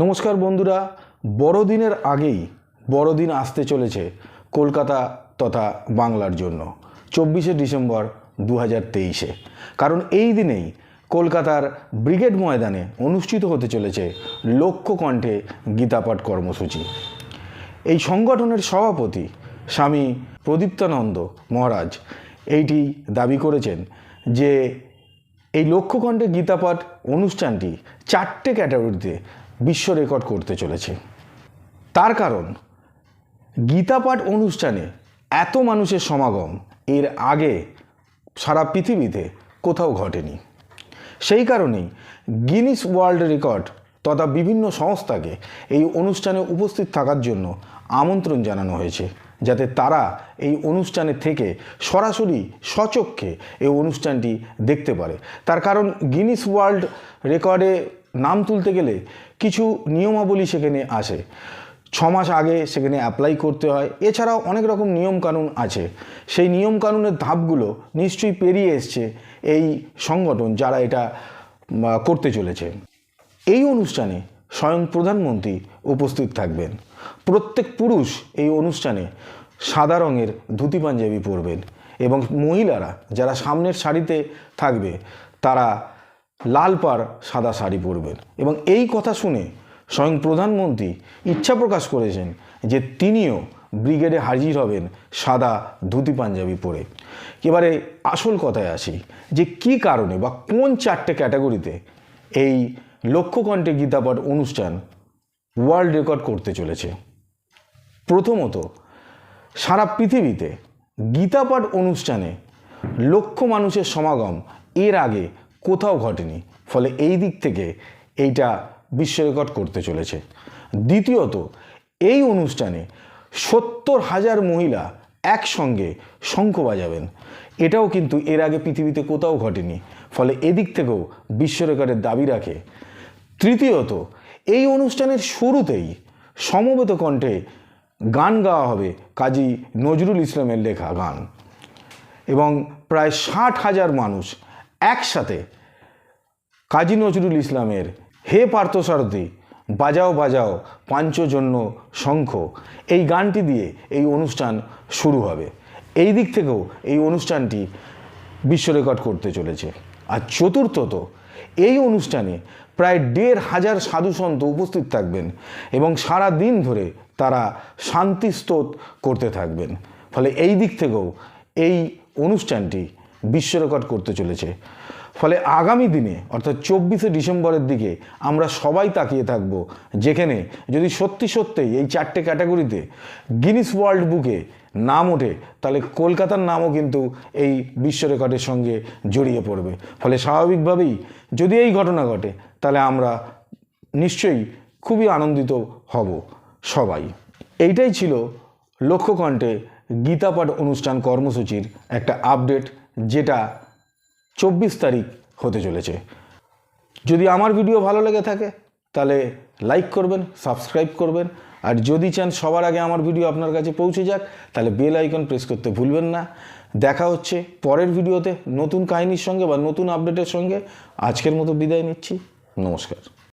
নমস্কার বন্ধুরা, বড়দিনের আগেই বড়দিন আসতে চলেছে কলকাতা তথা বাংলার জন্য, চব্বিশে ডিসেম্বর দু হাজার তেইশে। কারণ এই দিনেই কলকাতার ব্রিগেড ময়দানে অনুষ্ঠিত হতে চলেছে লক্ষ্য কণ্ঠে গীতাপাঠ কর্মসূচি। এই সংগঠনের সভাপতি স্বামী প্রদীপ্তানন্দ মহারাজ এইটি দাবি করেছেন যে, এই লক্ষ্যকণ্ঠে গীতাপাঠ অনুষ্ঠানটি চারটে ক্যাটাগরিতে বিশ্ব রেকর্ড করতে চলেছে। তার কারণ, গীতাপাঠ অনুষ্ঠানে এত মানুষের সমাগম, এর আগে সারা পৃথিবীতে কোথাও ঘটেনি। সেই কারণেই গিনিস ওয়ার্ল্ড রেকর্ড তথা বিভিন্ন সংস্থাকে এই অনুষ্ঠানে উপস্থিত থাকার জন্য আমন্ত্রণ জানানো হয়েছে, যাতে তারা এই অনুষ্ঠানে থেকে সরাসরি সচক্ষে এই অনুষ্ঠানটি দেখতে পারে। তার কারণ গিনিস ওয়ার্ল্ড রেকর্ডে নাম তুলতে গেলে কিছু নিয়মাবলী সেখানে আসে। ছ মাস আগে সেখানে অ্যাপ্লাই করতে হয়। এছাড়াও অনেক রকম নিয়মকানুন আছে। সেই নিয়মকানুনের ধাপগুলো নিশ্চয়ই পেরিয়ে এসছে এই সংগঠন যারা এটা করতে চলেছে। এই অনুষ্ঠানে স্বয়ং প্রধানমন্ত্রী উপস্থিত থাকবেন। প্রত্যেক পুরুষ এই অনুষ্ঠানে সাদা রঙের ধুতি পাঞ্জাবি পরবেন এবং মহিলারা যারা সামনের সারিতে থাকবে, তারা লাল পাড় সাদা শাড়ি পরবেন। এবং এই কথা শুনে স্বয়ং প্রধানমন্ত্রী ইচ্ছা প্রকাশ করেছেন যে তিনিও ব্রিগেডে হাজির হবেন সাদা ধুতি পাঞ্জাবি পরে। এবারে আসল কথায় আসি যে কি কারণে বা কোন চারটে ক্যাটাগরিতে এই লক্ষ্যকণ্ঠে গীতাপাঠ অনুষ্ঠান ওয়ার্ল্ড রেকর্ড করতে চলেছে। প্রথমত, সারা পৃথিবীতে গীতাপাঠ অনুষ্ঠানে লক্ষ মানুষের সমাগম এর আগে কোথাও ঘটেনি। ফলে এই দিক থেকে এইটা বিশ্ব রেকর্ড করতে চলেছে। দ্বিতীয়ত, এই অনুষ্ঠানে সত্তর হাজার মহিলা একসঙ্গে শঙ্খ বাজাবেন। এটাও কিন্তু এর আগে পৃথিবীতে কোথাও ঘটেনি। ফলে এদিক থেকেও বিশ্ব রেকর্ডের দাবি রাখে। তৃতীয়ত, এই অনুষ্ঠানের শুরুতেই সমবেত কণ্ঠে গান গাওয়া হবে কাজী নজরুল ইসলামের লেখা গান। এবং প্রায় ষাট হাজার মানুষ একসাথে কাজী নজরুল ইসলামের হে পার্থসারথী, বাজাও বাজাও, পাঞ্চজন্য শঙ্খ, এই গানটি দিয়ে এই অনুষ্ঠান শুরু হবে। এই দিক থেকেও এই অনুষ্ঠানটি বিশ্ব রেকর্ড করতে চলেছে। আর চতুর্থত, এই অনুষ্ঠানে প্রায় দেড় হাজার সাধুসন্ত উপস্থিত থাকবেন এবং সারা দিন ধরে তারা শান্তিস্তোত করতে থাকবেন। ফলে এই দিক থেকেও এই অনুষ্ঠানটি বিশ্ব রেকর্ড করতে চলেছে। ফলে আগামী দিনে, অর্থাৎ চব্বিশে ডিসেম্বরের দিকে, আমরা সবাই তাকিয়ে থাকব যেখানে যদি সত্যি সত্যিই এই চারটে ক্যাটাগরিতে গিনিস ওয়ার্ল্ড বুকে নাম ওঠে, তাহলে কলকাতার নামও কিন্তু এই বিশ্ব রেকর্ডের সঙ্গে জড়িয়ে পড়বে। ফলে স্বাভাবিকভাবেই যদি এই ঘটনা ঘটে, তাহলে আমরা নিশ্চয়ই খুবই আনন্দিত হব সবাই। এইটাই ছিল লক্ষ্যকণ্ঠে গীতাপাঠ অনুষ্ঠান কর্মসূচির একটা আপডেট। যেটা চব্বিশ তারিখ হতে চলেছে। যদি আমার ভিডিও ভালো লেগে থাকে, তাহলে লাইক করবেন সাবস্ক্রাইব করবেন। আর যদি চান সবার আগে আমার ভিডিও আপনার কাছে পৌঁছে যাক, তাহলে বেল আইকন প্রেস করতে ভুলবেন না। দেখা হচ্ছে পরের ভিডিওতে নতুন কাহিনীর সঙ্গে বা নতুন আপডেটের সঙ্গে। আজকের মতো বিদায় নিচ্ছি। নমস্কার।